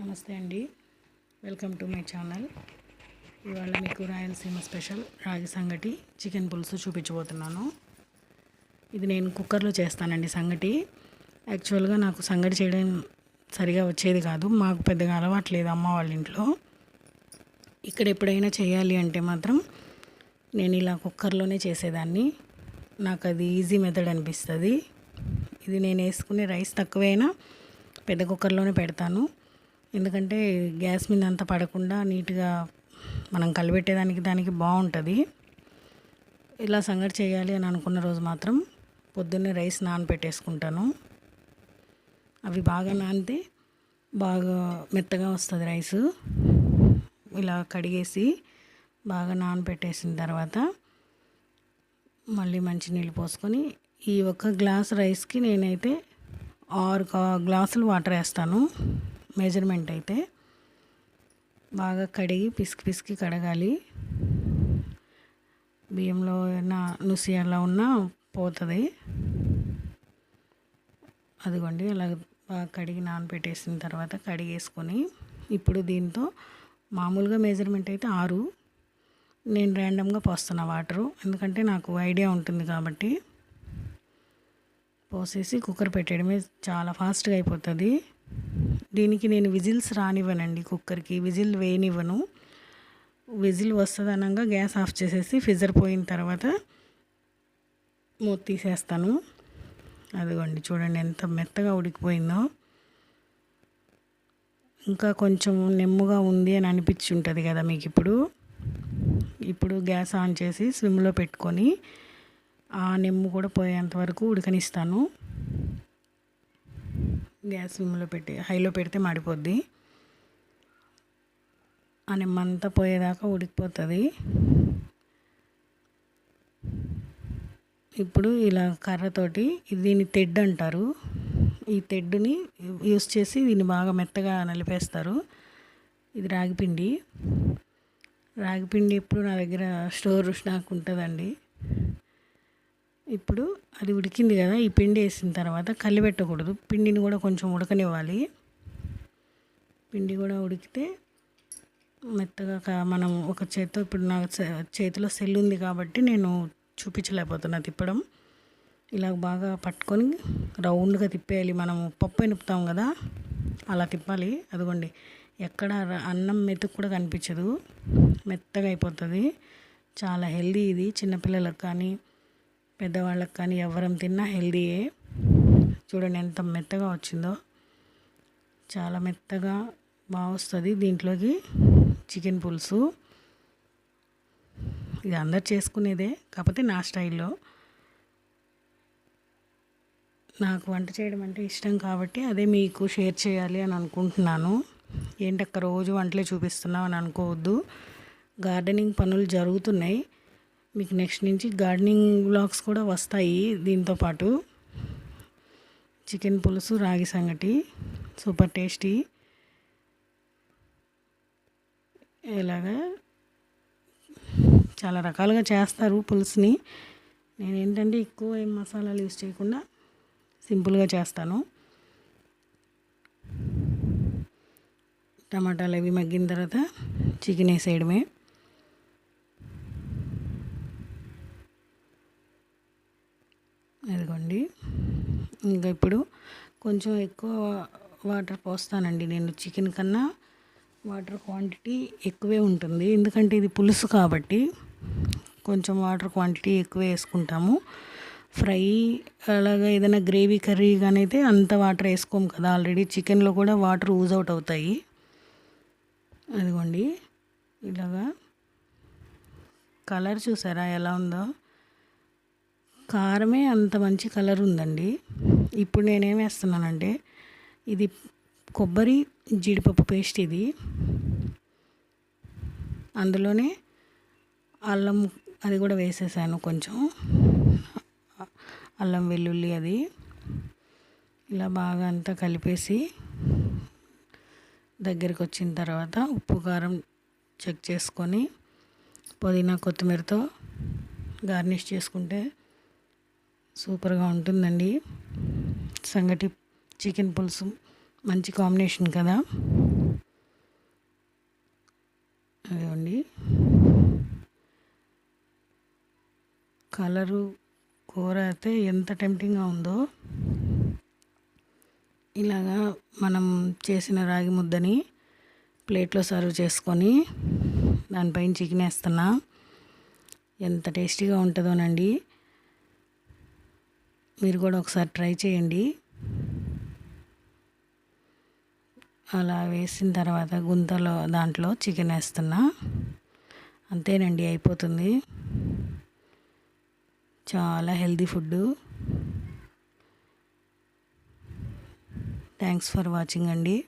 నమస్తే అండి. Welcome to my channel ఇవాళ మీకు రాయలసీమ స్పెషల్ రాగి సంగటి చికెన్ పులుసు చూపించబోతున్నాను. ఇది నేను కుక్కర్లో చేస్తానండి సంగటి. యాక్చువల్గా నాకు సంగటి చేయడం సరిగా వచ్చేది కాదు. మాకు పెద్దగా అలవాట్లేదు అమ్మ వాళ్ళ ఇంట్లో. ఇక్కడ ఎప్పుడైనా చేయాలి అంటే మాత్రం నేను ఇలా కుక్కర్లోనే చేసేదాన్ని. నాకు అది ఈజీ మెథడ్ అనిపిస్తుంది. ఇది నేను వేసుకునే రైస్ తక్కువైనా పెద్ద కుక్కర్లోనే పెడతాను. ఎందుకంటే గ్యాస్ మీద అంత పడకుండా నీట్గా మనం కలిపెట్టేదానికి దానికి బాగుంటుంది ఇలా సంగటి చేయాలి అని అనుకున్న రోజు మాత్రం పొద్దున్నే రైస్ నానబెట్టేసుకుంటాను అవి బాగా నానితే బాగా మెత్తగా వస్తుంది రైస్. ఇలా కడిగేసి బాగా నానబెట్టేసిన తర్వాత మళ్ళీ మంచి నీళ్ళు పోసుకొని ఈ ఒక్క గ్లాస్ రైస్కి నేనైతే ఆరు కా- గ్లాసులు వాటర్ వేస్తాను. మెజర్మెంట్ అయితే బాగా కడిగి పిసికి పిసికి కడగాలి. బియ్యంలో ఏమైనా నుసి అలా ఉన్నా పోతుంది. అదిగోండి అలా బాగా కడిగి నానబెట్టేసిన తర్వాత కడిగేసుకొని ఇప్పుడు దీంతో మామూలుగా మెజర్మెంట్ అయితే ఆరు. నేను ర్యాండమ్గా పోస్తున్నా వాటరు ఎందుకంటే నాకు ఐడియా ఉంటుంది కాబట్టి. పోసేసి కుక్కర్ పెట్టడమే చాలా ఫాస్ట్గా అయిపోతుంది. దీనికి నేను విజిల్స్ రానివ్వనండి కుక్కర్కి. విజిల్ వేయనివ్వను. విజిల్ వస్తుంది అనగా గ్యాస్ ఆఫ్ చేసేసి ఫిజర్ పోయిన తర్వాత మూత తీసేస్తాను. అదిగోండి చూడండి ఎంత మెత్తగా ఉడికిపోయిందో. ఇంకా కొంచెం నెమ్ముగా ఉంది అని అనిపించి ఉంటుంది కదా మీకు ఇప్పుడు ఇప్పుడు గ్యాస్ ఆన్ చేసి స్విమ్లో పెట్టుకొని ఆ నెమ్ము కూడా పోయేంత వరకు ఉడకనిస్తాను. గ్యాస్ స్విమ్లో పెట్టి హైలో పెడితే మాడిపోద్ది. ఆ నిమ్మంతా పోయేదాకా ఉడికిపోతుంది. ఇప్పుడు ఇలా కర్రతోటి దీన్ని తెడ్ అంటారు. ఈ తెడ్డుని యూస్ చేసి దీన్ని బాగా మెత్తగా నలిపేస్తారు. ఇది రాగిపిండి రాగిపిండి ఎప్పుడు నా దగ్గర స్టోర్ స్టాక్ ఉంటుందండి. ఇప్పుడు అది ఉడికింది కదా ఈ పిండి వేసిన తర్వాత కళ్ళు పెట్టకూడదు. పిండిని కూడా కొంచెం ఉడకనివ్వాలి. పిండి కూడా ఉడికితే మెత్తగా మనం ఒక చేతితో ఇప్పుడు నా చేతిలో సెల్ ఉంది కాబట్టి నేను చూపించలేకపోతున్నా తిప్పడం. ఇలా బాగా పట్టుకొని రౌండ్గా తిప్పేయాలి. మనం పప్పు నింపుతాం కదా అలా తిప్పాలి. అదిగోండి ఎక్కడ అన్నం మెతుకు కూడా కనిపించదు. మెత్తగా అయిపోతుంది. చాలా హెల్దీ ఇది చిన్నపిల్లలకు కానీ. పెద్దవాళ్ళకి కానీ ఎవరం తిన్నా హెల్దీయే. చూడండి ఎంత మెత్తగా వచ్చిందో. చాలా మెత్తగా బాగా వస్తుంది దీంట్లోకి చికెన్ పులుసు. ఇది అందరు చేసుకునేదే కాకపోతే నా స్టైల్లో. నాకు వంట చేయడం అంటే ఇష్టం కాబట్టి అదే మీకు షేర్ చేయాలి అని అనుకుంటున్నాను. ఏంటక్క రోజు వంటలే చూపిస్తున్నావు అని అనుకోవద్దు. గార్డెనింగ్ పనులు జరుగుతున్నాయి. మీకు నెక్స్ట్ నుంచి గార్డెనింగ్ బ్లాగ్స్ కూడా వస్తాయి దీంతో పాటు. చికెన్ పులుసు రాగి సంగటి సూపర్ టేస్టీ. ఇలాగా చాలా రకాలుగా చేస్తారు పులుసుని. నేను ఏంటంటే ఎక్కువ ఏం మసాలాలు యూస్ చేయకుండా సింపుల్గా చేస్తాను. టమాటాలు అవి మగ్గిన తర్వాత చికెన్ వేసేయడమే. ఇప్పుడు కొంచెం ఎక్కువ వాటర్ పోస్తానండి నేను చికెన్ కన్నా వాటర్ క్వాంటిటీ ఎక్కువే ఉంటుంది. ఎందుకంటే ఇది పులుసు కాబట్టి కొంచెం వాటర్ క్వాంటిటీ ఎక్కువే వేసుకుంటాము. ఫ్రై అలాగా ఏదైనా గ్రేవీ కర్రీ కానీ అయితే అంత వాటర్ వేసుకోము కదా ఆల్రెడీ. చికెన్లో కూడా వాటర్ యూజ్ అవుట్ అవుతాయి. అదిగోండి. ఇలాగా కలర్ చూసారా ఎలా ఉందో? కారమే అంత మంచి కలర్ ఉందండి. ఇప్పుడు నేనేం వేస్తున్నానంటే ఇది కొబ్బరి జీడిపప్పు పేస్ట్ ఇది. అందులోనే అల్లం అది కూడా వేసేసాను కొంచెం. అల్లం వెల్లుల్లి అది. ఇలా బాగా అంతా కలిపేసి దగ్గరికి వచ్చిన తర్వాత ఉప్పు కారం చెక్ చేసుకొని పుదీనా కొత్తిమీరతో గార్నిష్ చేసుకుంటే సూపర్గా ఉంటుందండి. సంగటి చికెన్ పులుసు. మంచి కాంబినేషన్ కదా? అదిగోండి. కలరు కూర అయితే ఎంత టెంప్టింగ్గా ఉందో. ఇలాగా మనం చేసిన రాగి ముద్దని ప్లేట్లో సర్వ్ చేసుకొని దానిపైన చికెన్ వేస్తున్నా. ఎంత టేస్టీగా ఉంటుందోనండి. మీరు కూడా ఒకసారి ట్రై చేయండి. అలా వేసిన తర్వాత గుంతలో దాంట్లో చికెన్ వేస్తున్నా. అంతేనండి అయిపోతుంది. చాలా healthy food thanks for watching అండి.